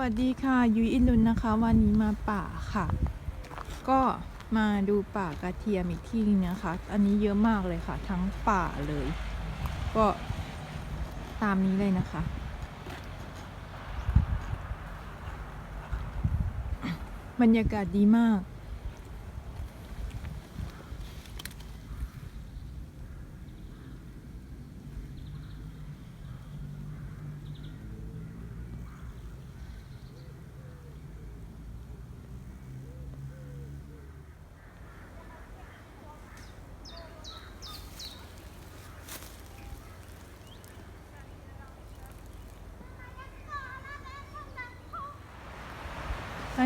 วัสดีค่ะยุยอินลุนนะคะ วันนี้มาป่าค่ะ ก็มาดูป่ากระเทียมอีกที่นึงนะคะ อันนี้เยอะมากเลยค่ะ ทั้งป่าเลย ก็ตามนี้เลยนะคะ บรรยากาศดีมาก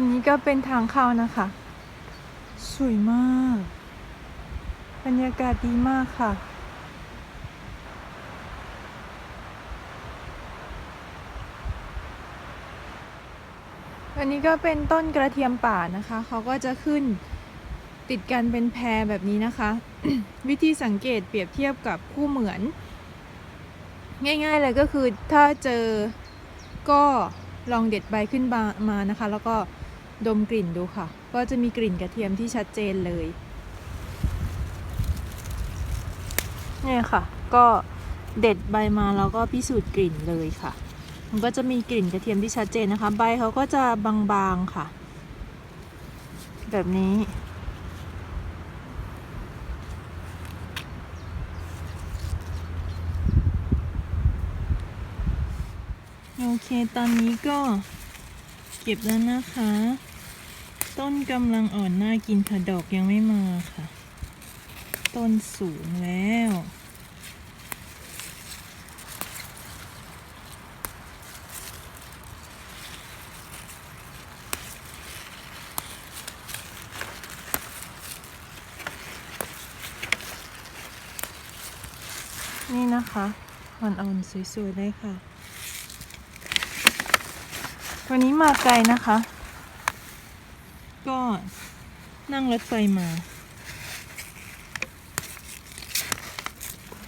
นนี้ก็เป็นทางเข้านะคะ สวยมาก บรรยากาศดีมากค่ะอันนี้ก็เป็นต้นกระเทียมป่านะคะ เขาก็จะขึ้นติดกันเป็นแพรแบบนี้นะคะ วิธีสังเกตเปรียบเทียบกับคู่เหมือน ง่ายๆเลยก็คือถ้าเจอก็ลองเด็ดใบขึ้นมามานะคะ แล้วก็ ดมกลิ่นดูค่ะ ก็จะมีกลิ่นกระเทียมที่ชัดเจนเลย เนี่ยค่ะ ก็เด็ดใบมาแล้วก็พิสูจน์กลิ่นเลยค่ะ มันก็จะมีกลิ่นกระเทียมที่ชัดเจนนะคะ ใบเขาก็จะบางๆค่ะ แบบนี้ โอเค ตอนนี้ก็เก็บแล้วนะคะ ต้นกำลังอ่อนน่ากินค่ะดอกยังไม่มาค่ะ ต้นสูงแล้ว นี่นะคะอ่อนๆสวยๆเลยค่ะ วันนี้มาไกลนะคะ ก็นั่งรถไฟมา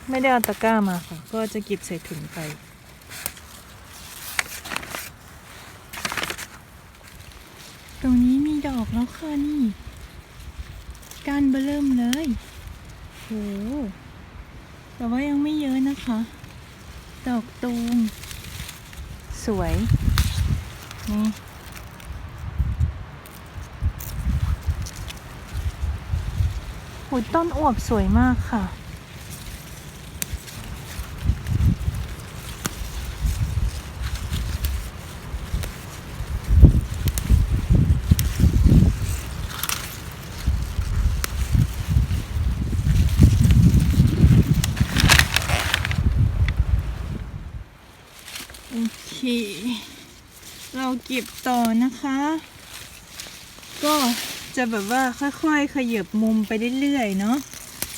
ไม่ได้เอาตะกร้ามาค่ะ ก็จะเก็บใส่ถุงไป ตรงนี้มีดอกแล้วค่ะนี่ กานเบเริ่มเลยโหแต่ว่ายังไม่เยอะนะคะ ดอกตูมสวย นี่ หุยต้นอวบสวยมากค่ะ โอเค เราเก็บต่อนะคะ ก็ จะแบบว่าค่อยๆขยับมุมไปเรื่อยๆเนาะ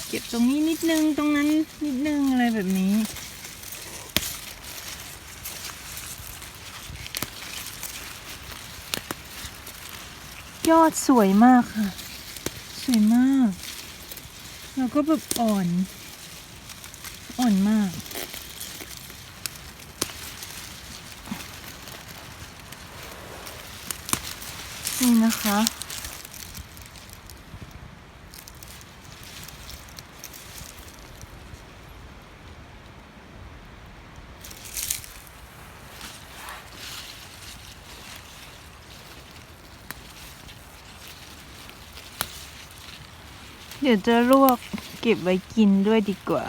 เก็บตรงนี้นิดนึงตรงนั้นนิดนึงอะไรแบบนี้ยอดสวยมากค่ะ สวยมาก แล้วก็แบบอ่อน อ่อนมาก นี่นะคะ เดี๋ยวจะลวกเก็บไว้กินด้วยดีกว่า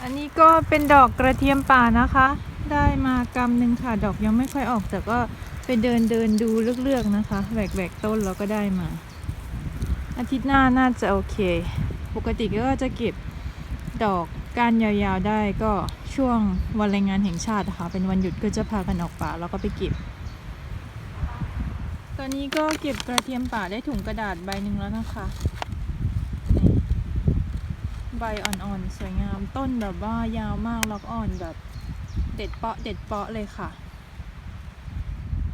อันนี้ก็เป็นดอกกระเทียมป่านะคะ ได้มากำหนึ่งค่ะ ดอกยังไม่ค่อยออกแต่ก็ ไปเดินเดินดูเลือกๆนะคะแหวกๆต้นแล้วก็ได้มา อาทิตย์หน้าน่าจะโอเค ปกติก็จะเก็บดอกก้านยาวๆได้ก็ช่วงวันแรงงานแห่งชาตินะคะเป็นวันหยุดก็จะพากันออกป่าแล้วก็ไปเก็บ ตอนนี้ก็เก็บกระเทียมป่าได้ถุงกระดาษใบหนึ่งแล้วนะคะ ใบใบอ่อนๆสวยงามต้นแบบว่ายาวมากแล้วก็อ่อนแบบเด็ดเปาะเด็ดเปาะเลยค่ะ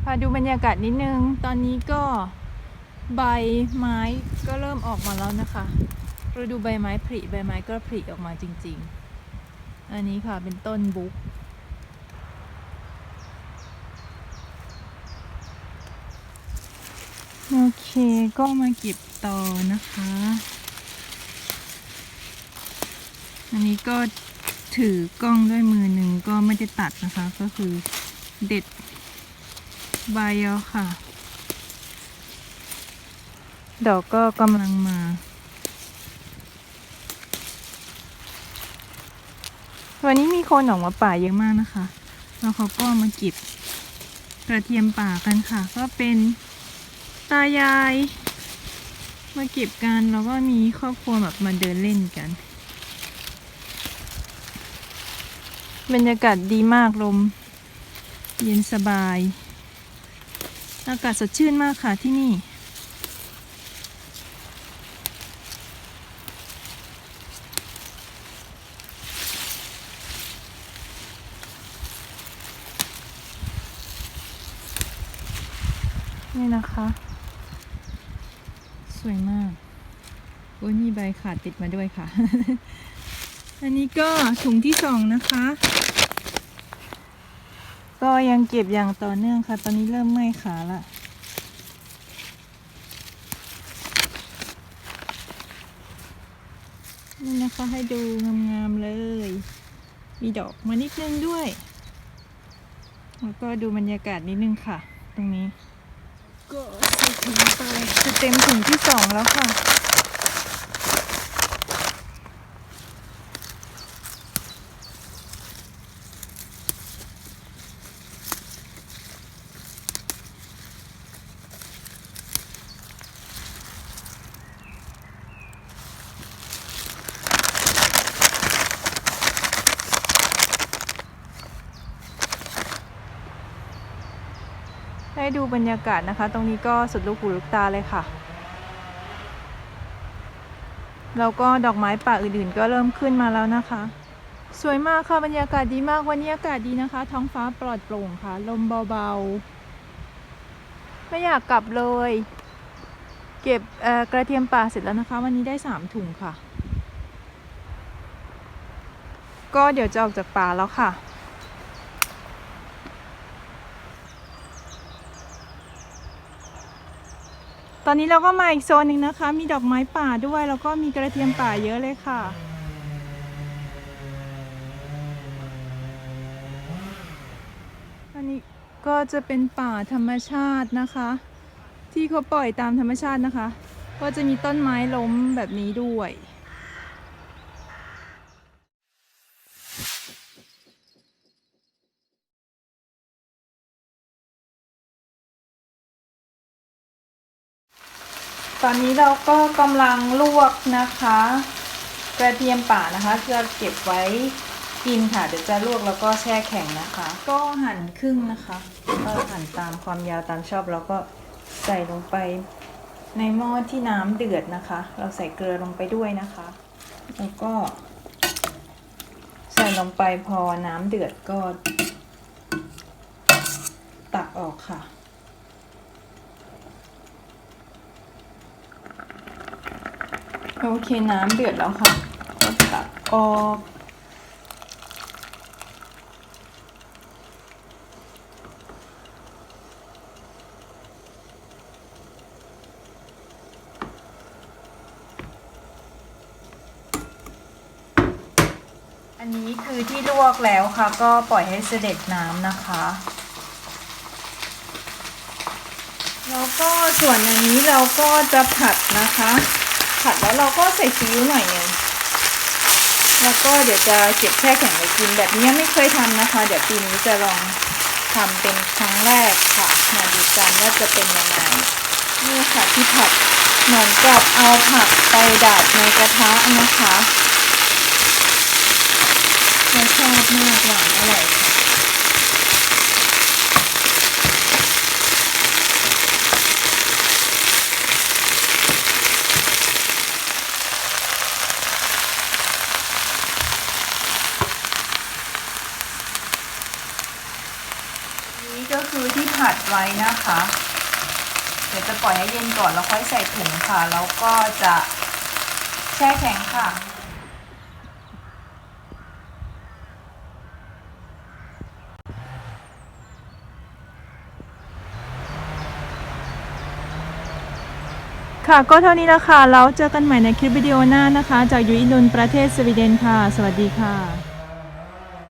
พาดูบรรยากาศนิดนึง ตอนนี้ก็ใบไม้ก็เริ่มออกมาแล้วนะคะเราดูใบไม้ผลิใบไม้ก็ผลิออกมาจริง ๆ อันนี้ค่ะเป็นต้นบุ๊กโอเคก็มาเก็บต่อนะคะ อันนี้ก็ถือกล้องด้วยมือหนึ่งก็ไม่ได้ตัดนะคะ ก็คือเด็ด ใบเอาค่ะ ดอกก็กำลังมา วันนี้มีคนออกมาป่าเยอะมากนะคะ แล้วเขาก็มาเก็บกระเทียมป่ากันค่ะ ก็เป็นตายาย มาเก็บกันแล้วก็มีครอบครัวแบบมาเดินเล่นกัน บรรยากาศดีมากลม เย็นสบาย อากาศสดชื่นมากค่ะที่นี่ นี่นะคะ สวยมากโอ้ยมีใบขาดติดมาด้วยค่ะ อันนี้ก็ถุงที่สองนะคะ ยังเก็บอย่างต่อเนื่องค่ะ ตอนนี้เริ่มไหม้ขาละนี่นะคะให้ดูงามๆเลย มีดอกมานิดนึงด้วย แล้วก็ดูบรรยากาศนิดนึงค่ะ ตรงนี้ ก็ใส่ถุงไปจะเต็มถุงที่สองแล้วค่ะ ให้ดูบรรยากาศนะคะ ตรงนี้ก็สุดลูกหูลูกตาเลยค่ะ แล้วก็ดอกไม้ป่าอื่นๆ ก็เริ่มขึ้นมาแล้วนะคะ สวยมากค่ะบรรยากาศดีมากวันนี้อากาศดีนะคะ ท้องฟ้าปลอดโปร่งค่ะ ลมเบาๆ ไม่อยากกลับเลย เก็บกระเทียมป่าเสร็จแล้วนะคะ วันนี้ได้สามถุงค่ะ ก็เดี๋ยวจะออกจากป่าแล้วค่ะ ตอนนี้เราก็มาอีกโซนหนึ่งนะคะ มีดอกไม้ป่าด้วย แล้วก็มีกระเทียมป่าเยอะเลยค่ะ อันนี้ก็จะเป็นป่าธรรมชาตินะคะ ที่เขาปล่อยตามธรรมชาตินะคะ ก็จะมีต้นไม้ล้มแบบนี้ด้วย ตอนนี้เราก็กำลังลวกนะคะ กระเทียมป่านะคะจะเก็บไว้กินค่ะ เดี๋ยวจะลวกแล้วก็แช่แข็งนะคะ ก็หั่นครึ่งนะคะ ก็หั่นตามความยาวตามชอบแล้วก็ใส่ลงไปในหม้อที่น้ำเดือดนะคะ เราใส่เกลือลงไปด้วยนะคะ แล้วก็ ใส่ลงไปพอน้ำเดือดก็ ตักออกค่ะ โอเคน้ำเดือดแล้วค่ะก็ตักออกอันนี้คือที่ลวกแล้วค่ะ ก็ปล่อยให้เสด็จน้ำนะคะ แล้วก็ส่วนอันนี้เราก็จะผัดนะคะ ผัดแล้วเราก็ใส่ซีอิ๊วหน่อยนึงแล้วก็เดี๋ยวจะเก็บแช่แข็งไว้กินแบบนี้ไม่เคยทำนะคะ เดี๋ยวปีนี้จะลองทำเป็นครั้งแรกค่ะมาดูกันว่าจะเป็นยังไงนี่ค่ะที่ผัดเหมือนกับเอาผักไปดาดในกระทะนะคะรสชาติมากหวานอร่อยค่ะ นี่ก็คือที่ผัด ไว้นะคะ เดี๋ยวจะปล่อยให้เย็นก่อนแล้วค่อยใส่ถุงค่ะ แล้วก็จะแช่แข็งค่ะค่ะก็เท่านี้ละค่ะแล้วเจอกันใหม่ในคลิปวิดีโอหน้านะคะ จากยูอินนประเทศสวีเดนค่ะ สวัสดีค่ะ